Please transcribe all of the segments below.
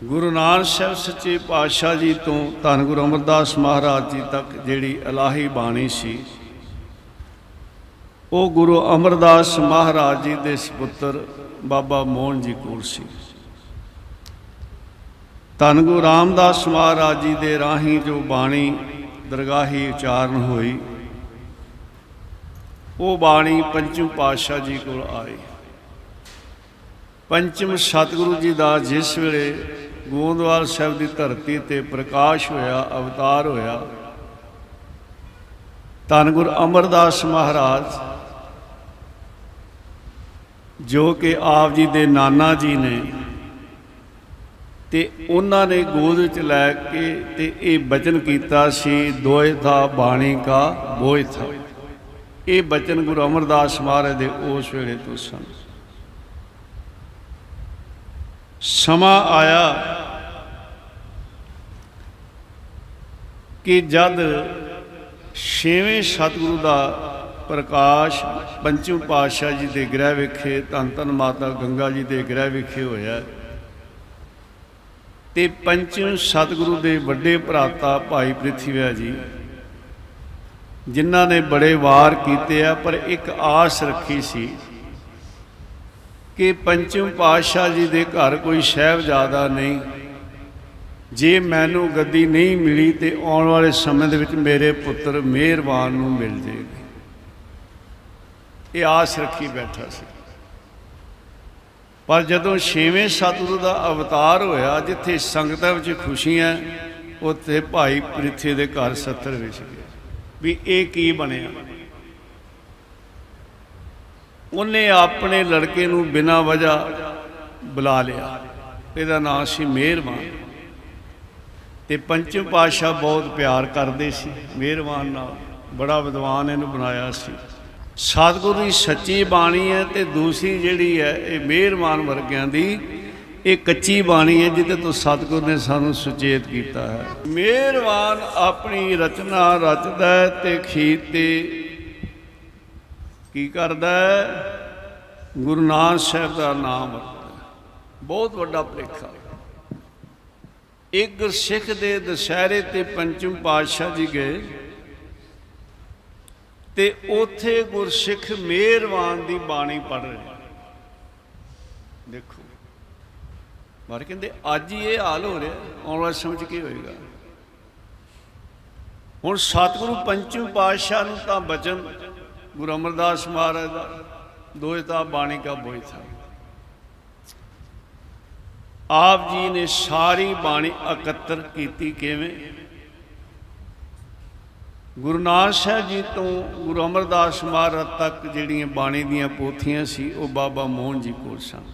ਗੁਰੂ ਨਾਨਕ ਸਾਹਿਬ ਸੱਚੇ ਪਾਤਸ਼ਾਹ ਜੀ ਤੋਂ ਧੰਨ ਗੁਰੂ ਅਮਰਦਾਸ ਮਹਾਰਾਜ ਜੀ ਤੱਕ ਜਿਹੜੀ ਇਲਾਹੀ ਬਾਣੀ ਸੀ, ਉਹ ਗੁਰੂ ਅਮਰਦਾਸ ਮਹਾਰਾਜ ਜੀ ਦੇ ਸੁਪੁੱਤਰ ਬਾਬਾ ਮੋਹਨ ਜੀ ਕੋਲ ਸੀ। ਧੰਨ ਗੁਰੂ ਰਾਮਦਾਸ ਮਹਾਰਾਜ ਜੀ ਦੇ ਰਾਹੀਂ ਜੋ ਬਾਣੀ ਦਰਗਾਹੀ ਉਚਾਰਨ ਹੋਈ, ਉਹ ਬਾਣੀ ਪੰਚਮ ਪਾਤਸ਼ਾਹ ਜੀ ਕੋਲ ਆਈ। ਪੰਚਮ ਸਤਿਗੁਰੂ ਜੀ ਦਾ ਜਿਸ ਵੇਲੇ ਗੋਂਦਵਾਲ ਸਾਹਿਬ ਦੀ ਧਰਤੀ ਤੇ ਪ੍ਰਕਾਸ਼ ਹੋਇਆ, ਅਵਤਾਰ ਹੋਇਆ ਧੰਨ ਗੁਰੂ ਅਮਰਦਾਸ ਮਹਾਰਾਜ, ਜੋ ਕਿ ਆਪ ਜੀ ਦੇ ਨਾਨਾ ਜੀ ਨੇ ਤੇ ਉਹਨਾਂ ਨੇ ਗੋਦ ਵਿੱਚ ਲੈ ਕੇ ਤੇ ਇਹ ਬਚਨ ਕੀਤਾ ਸੀ, ਦੋਏ ਥਾ ਬਾਣੀ ਕਾ ਬੋਏ ਥਾ। ਇਹ ਬਚਨ ਗੁਰੂ ਅਮਰਦਾਸ ਮਹਾਰਾਜ ਦੇ ਉਸ ਵੇਲੇ ਤੋਂ ਸਨ। ਸਮਾਂ ਆਇਆ ਕਿ ਜਦ ਛੇਵੇਂ ਸਤਿਗੁਰੂ ਦਾ ਪ੍ਰਕਾਸ਼ ਪੰਚਮ ਪਾਤਸ਼ਾਹ ਜੀ ਦੇ ਗ੍ਰਹਿ ਵਿਖੇ, ਧੰਨ ਧੰਨ ਮਾਤਾ ਗੰਗਾ ਜੀ ਦੇ ਗ੍ਰਹਿ ਵਿਖੇ ਹੋਇਆ ਤੇ ਪੰਚਮ ਸਤਿਗੁਰੂ ਦੇ ਵੱਡੇ ਭਰਾਤਾ ਭਾਈ ਪ੍ਰਿਥਵਿਆ ਜੀ, ਜਿਨ੍ਹਾਂ ਨੇ ਬੜੇ ਵਾਰ ਕੀਤੇ ਆ, ਪਰ ਇੱਕ ਆਸ ਰੱਖੀ ਸੀ ਕਿ ਪੰਚਮ ਪਾਤਸ਼ਾਹ ਜੀ ਦੇ ਘਰ ਕੋਈ ਸਹਿਬਜ਼ਾਦਾ ਨਹੀਂ। ਜੇ ਮੈਨੂੰ ਗੱਦੀ ਨਹੀਂ ਮਿਲੀ ਤੇ ਆਉਣ ਵਾਲੇ ਸਮੇਂ ਦੇ ਵਿੱਚ ਮੇਰੇ ਪੁੱਤਰ ਮਿਹਰਬਾਨ ਨੂੰ ਮਿਲ ਜੇਗੀ। ਇਹ ਆਸ ਰੱਖੀ ਬੈਠਾ ਸੀ। ਪਰ ਜਦੋਂ ਛੇਵੇਂ ਸਤਿਗੁਰੂ ਦਾ ਅਵਤਾਰ ਹੋਇਆ, ਜਿੱਥੇ ਸੰਗਤਾਂ ਵਿੱਚ ਖੁਸ਼ੀਆਂ ਉੱਥੇ ਭਾਈ ਪ੍ਰਿਥੀ ਦੇ ਘਰ 70 ਵਿੱਚ ਗਿਆ। ਵੀ ਇਹ ਕੀ ਬਣਿਆ? ਉਹਨੇ ਆਪਣੇ ਲੜਕੇ ਨੂੰ ਬਿਨਾਂ ਵਜ੍ਹਾ ਬੁਲਾ ਲਿਆ। ਇਹਦਾ ਨਾਮ ਸੀ ਮਿਹਰਬਾਨ ਤੇ ਪੰਚਮ ਪਾਤਸ਼ਾਹ ਬਹੁਤ ਪਿਆਰ ਕਰਦੇ ਸੀ। ਮਿਹਰਬਾਨ ਨਾਲ ਬੜਾ ਵਿਦਵਾਨ ਇਹਨੂੰ ਬਣਾਇਆ ਸੀ। ਸਤਿਗੁਰੂ ਦੀ ਸੱਚੀ ਬਾਣੀ ਹੈ ਤੇ ਦੂਸਰੀ ਜਿਹੜੀ ਹੈ, ਇਹ ਮਿਹਰਬਾਨ ਵਰਗਿਆਂ ਦੀ ਇਹ ਕੱਚੀ ਬਾਣੀ ਹੈ, ਜਿਹਦੇ ਤੋਂ ਸਤਿਗੁਰ ਨੇ ਸਾਨੂੰ ਸੁਚੇਤ ਕੀਤਾ ਹੈ। ਮਿਹਰਬਾਨ ਆਪਣੀ ਰਚਨਾ ਰਚਦਾ ਹੈ ਤੇ ਖੀਤੇ ਕੀ ਕਰਦਾ ਗੁਰੂ ਨਾਨਕ ਸਾਹਿਬ ਦਾ ਨਾਮ ਬਹੁਤ ਵੱਡਾ ਭੁਲੇਖਾ। ਇੱਕ ਸਿੱਖ ਦੇ ਦਸ਼ਹਰੇ ਤੇ ਪੰਚਮ ਪਾਤਸ਼ਾਹ ਜੀ ਗਏ ਤੇ ਉਥੇ ਗੁਰਸਿੱਖ ਮਿਹਰਬਾਨ ਦੀ ਬਾਣੀ ਪੜ ਰਹੇ ਦੇਖੋ, ਮਾਰ ਕਹਿੰਦੇ, ਅੱਜ ਹੀ ਇਹ ਹਾਲ ਹੋ ਰਿਹਾ, ਆਉਣ ਵਾਲੇ ਸਮਝ ਕੀ ਹੋਏਗਾ? ਹੁਣ ਸਤਿਗੁਰੂ ਪੰਚਮ ਪਾਤਸ਼ਾਹ ਨੂੰ ਤਾਂ ਬਚਨ ਗੁਰੂ ਅਮਰਦਾਸ ਮਹਾਰਾਜ ਦਾ ਦੋਇ ਤਾਂ ਬਾਣੀ ਕਾ ਬੋਈ ਥਾ। ਆਪ ਜੀ ਨੇ ਸਾਰੀ ਬਾਣੀ ਇਕੱਤਰ ਕੀਤੀ ਕਿਵੇਂ? ਗੁਰੂ ਨਾਨਕ ਸਾਹਿਬ ਜੀ ਤੋਂ ਗੁਰੂ ਅਮਰਦਾਸ ਮਹਾਰਾਜ ਤੱਕ ਜਿਹੜੀਆਂ ਬਾਣੀ ਦੀਆਂ ਪੋਥੀਆਂ ਸੀ, ਉਹ ਬਾਬਾ ਮੋਹਨ ਜੀ ਕੋਲ ਸਨ।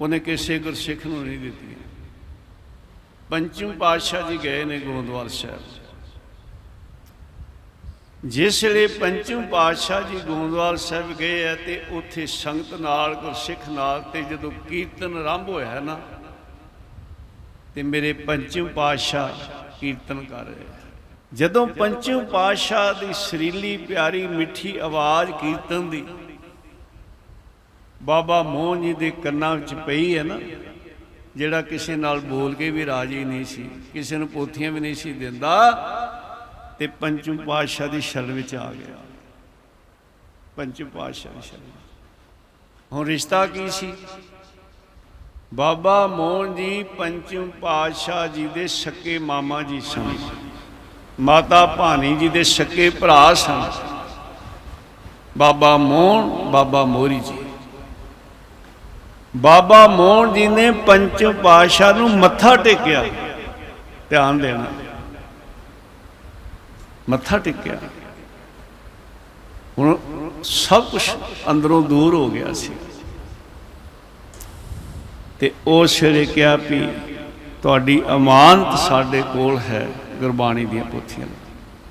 ਉਹਨੇ ਕਿਸੇ ਗੁਰਸਿੱਖ ਨੂੰ ਨਹੀਂ ਦਿੱਤੀਆਂ। ਪੰਚਮ ਪਾਤਸ਼ਾਹ ਜੀ ਗਏ ਨੇ ਗੋਂਦਵਾਲ ਸਾਹਿਬ। ਜਿਸ ਵੇਲੇ ਪੰਚਮ ਪਾਤਸ਼ਾਹ ਜੀ ਗੋਂਦਵਾਲ ਸਾਹਿਬ ਗਏ ਆ ਤੇ ਉੱਥੇ ਸੰਗਤ ਨਾਲ, ਗੁਰਸਿੱਖ ਨਾਲ ਤੇ ਜਦੋਂ ਕੀਰਤਨ ਆਰੰਭ ਹੋਇਆ ਨਾ, ਤੇ ਮੇਰੇ ਪੰਚਮ ਪਾਤਸ਼ਾਹ ਕੀਰਤਨ ਕਰ ਰਹੇ ਜਦੋਂ ਪੰਚਮ ਪਾਤਸ਼ਾਹ ਦੀ ਸਰੀਲੀ, ਪਿਆਰੀ, ਮਿੱਠੀ ਆਵਾਜ਼ ਕੀਰਤਨ ਦੀ, ਬਾਬਾ ਮੋਹਨ ਜੀ ਦੇ ਕੰਨਾਂ ਵਿੱਚ ਪਈ ਹੈ ਨਾ, ਜਿਹੜਾ ਕਿਸੇ ਨਾਲ ਬੋਲ ਕੇ ਵੀ ਰਾਜੀ ਨਹੀਂ ਸੀ, ਕਿਸੇ ਨੂੰ ਪੋਥੀਆਂ ਵੀ ਨਹੀਂ ਸੀ ਦਿੰਦਾ ਤੇ ਪੰਚਮ ਪਾਤਸ਼ਾਹ ਦੀ ਸ਼ਰਨ ਵਿੱਚ ਆ ਗਿਆ। ਪੰਚਮ ਪਾਤਸ਼ਾਹ ਦੀ ਸ਼ਰਨ ਹੁਣ ਰਿਸ਼ਤਾ ਕੀ ਸੀ? ਬਾਬਾ ਮੋਹਨ ਜੀ ਪੰਚਮ ਪਾਤਸ਼ਾਹ ਜੀ ਦੇ ਸਕੇ ਮਾਮਾ ਜੀ ਸਨ। ਮਾਤਾ ਭਾਨੀ ਜੀ ਦੇ ਸਕੇ ਭਰਾ ਸਨ। ਬਾਬਾ ਮੋਹਨ, ਬਾਬਾ ਮੋਰੀ ਜੀ। ਬਾਬਾ ਮੋਹਨ ਜੀ ਨੇ ਪੰਚਮ ਪਾਤਸ਼ਾਹ ਨੂੰ ਮੱਥਾ ਟੇਕਿਆ। ਧਿਆਨ ਦੇਣਾ। ਮੱਥਾ ਟੇਕਿਆ। ਹੁਣ ਸਭ ਕੁਝ ਅੰਦਰੋਂ ਦੂਰ ਹੋ ਗਿਆ ਸੀ। ਤੇ ਉਸ ਵੇਲੇ ਕਿਹਾ ਵੀ ਤੁਹਾਡੀ ਅਮਾਨਤ ਸਾਡੇ ਕੋਲ ਹੈ ਗੁਰਬਾਣੀ ਦੀਆਂ ਪੋਥੀਆਂ।